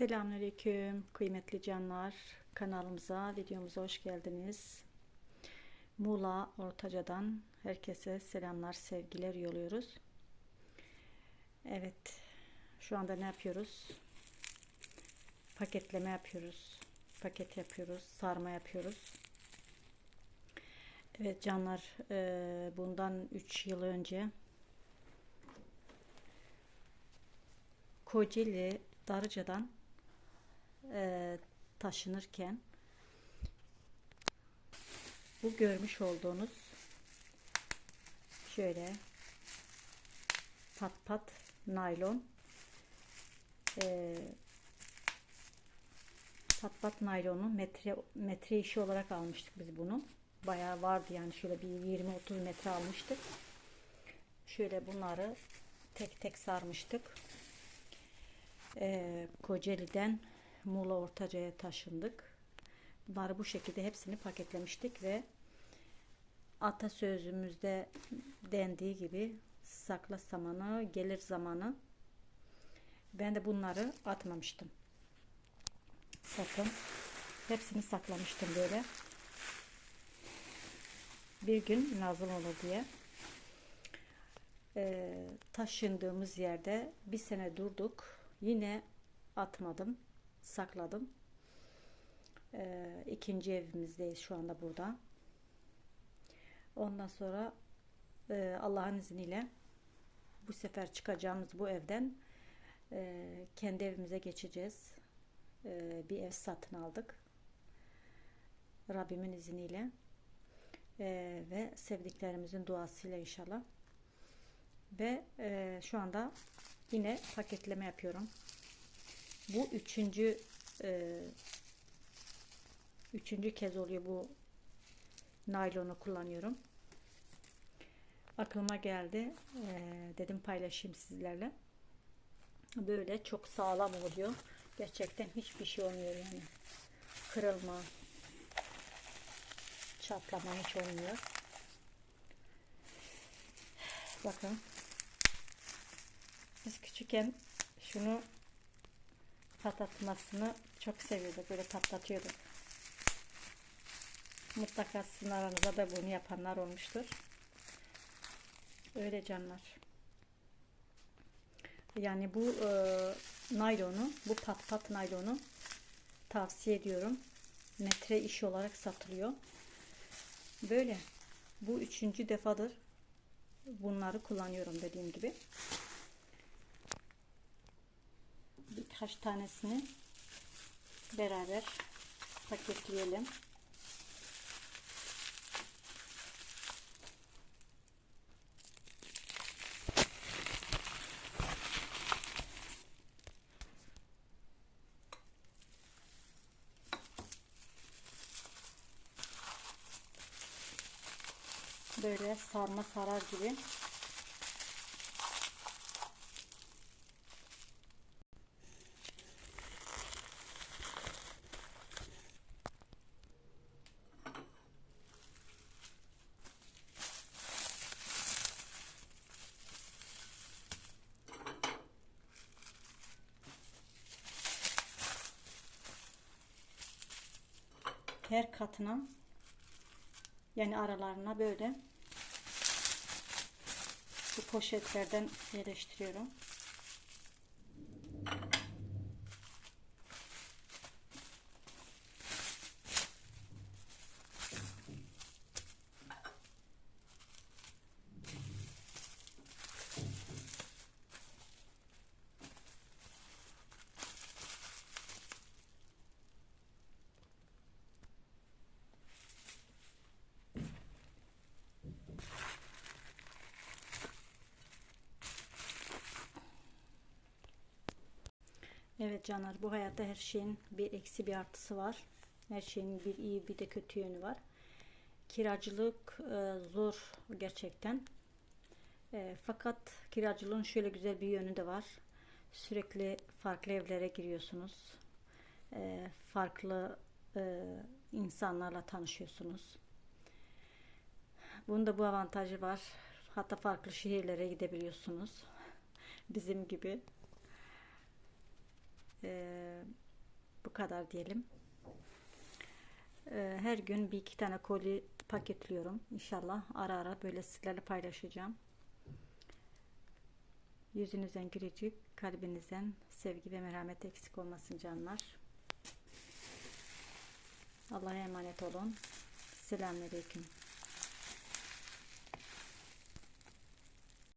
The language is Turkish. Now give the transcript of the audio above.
Selamünaleyküm kıymetli canlar kanalımıza videomuza hoş geldiniz. Muğla Ortaca'dan herkese selamlar sevgiler yolluyoruz. Evet şu anda ne yapıyoruz? Paketleme yapıyoruz. Paket yapıyoruz. Sarma yapıyoruz. Evet canlar e, bundan 3 yıl önce Kocaeli Darıca'dan e, taşınırken bu görmüş olduğunuz şöyle pat pat naylon e, pat pat naylonu metre metre işi olarak almıştık biz bunu. Bayağı vardı yani şöyle bir 20-30 metre almıştık. Şöyle bunları tek tek sarmıştık. E, Kocaeli'den Muğla Ortaca'ya taşındık. Bunları bu şekilde hepsini paketlemiştik ve atasözümüzde dendiği gibi sakla zamanı gelir zamanı ben de bunları atmamıştım. Sakın. Hepsini saklamıştım böyle. Bir gün lazım olur diye. Ee, taşındığımız yerde bir sene durduk. Yine atmadım sakladım. Ee, ikinci evimizdeyiz şu anda burada. Ondan sonra e, Allah'ın izniyle bu sefer çıkacağımız bu evden e, kendi evimize geçeceğiz. E, bir ev satın aldık. Rabbimin izniyle e, ve sevdiklerimizin duasıyla inşallah. Ve e, şu anda yine paketleme yapıyorum. Bu üçüncü e, üçüncü kez oluyor bu naylonu kullanıyorum. Aklıma geldi. E, dedim paylaşayım sizlerle. Böyle çok sağlam oluyor. Gerçekten hiçbir şey olmuyor yani. Kırılma, çatlama hiç olmuyor. Bakın. Biz küçükken şunu patlatmasını çok seviyorduk. Böyle patlatıyorduk. Mutlaka sizin aranızda da bunu yapanlar olmuştur. Öyle canlar. Yani bu e, naylonu, bu pat pat naylonu tavsiye ediyorum. Metre iş olarak satılıyor. Böyle. Bu üçüncü defadır bunları kullanıyorum dediğim gibi. Birkaç tanesini beraber paketleyelim. Böyle sarma sarar gibi her katına yani aralarına böyle bu poşetlerden yerleştiriyorum. Evet canlar bu hayatta her şeyin bir eksi bir artısı var. Her şeyin bir iyi bir de kötü yönü var. Kiracılık e, zor gerçekten. E, fakat kiracılığın şöyle güzel bir yönü de var. Sürekli farklı evlere giriyorsunuz. E, farklı e, insanlarla tanışıyorsunuz. Bunun da bu avantajı var. Hatta farklı şehirlere gidebiliyorsunuz. Bizim gibi Ee, bu kadar diyelim. Ee, her gün bir iki tane koli paketliyorum. İnşallah ara ara böyle sizlerle paylaşacağım. Yüzünüzden gülücük, kalbinizden sevgi ve merhamet eksik olmasın canlar. Allah'a emanet olun. Selamünaleyküm.